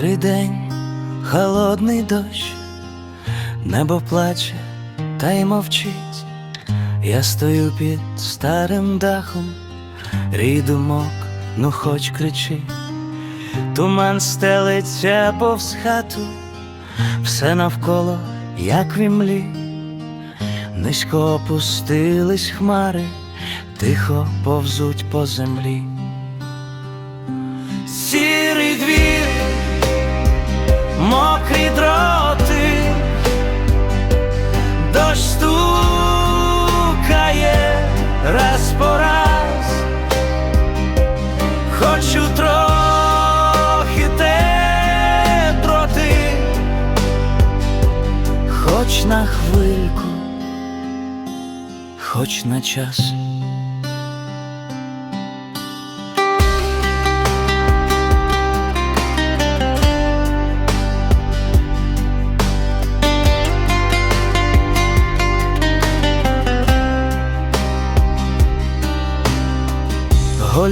день, холодний дощ, небо плаче та й мовчить. Я стою під старим дахом, рій думок, ну хоч кричи. Туман стелиться повз хату, все навколо, як в імлі. Низько опустились хмари, тихо повзуть по землі. Раз по раз, хочу трохи теплоти, хоч на хвильку, хоч на час.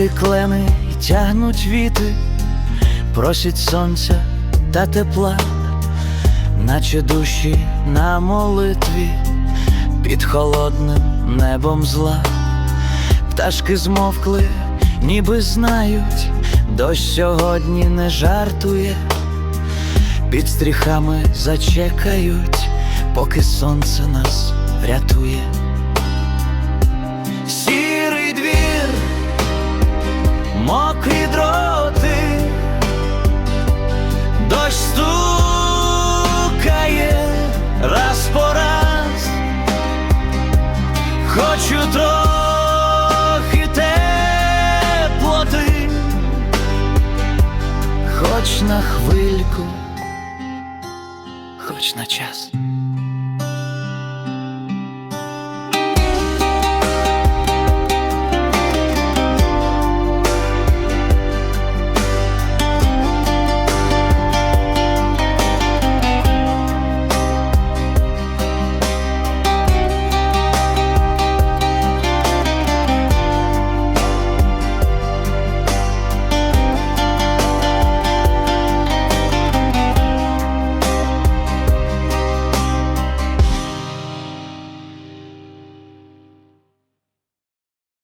Голі клени й тягнуть віти, просять сонця та тепла, наче душі на молитві під холодним небом зла. Пташки змовкли, ніби знають, дощ сьогодні не жартує, під стріхами зачекають, поки сонце нас врятує. Хочу трохи теплоти, хоч на хвильку, хоч на час.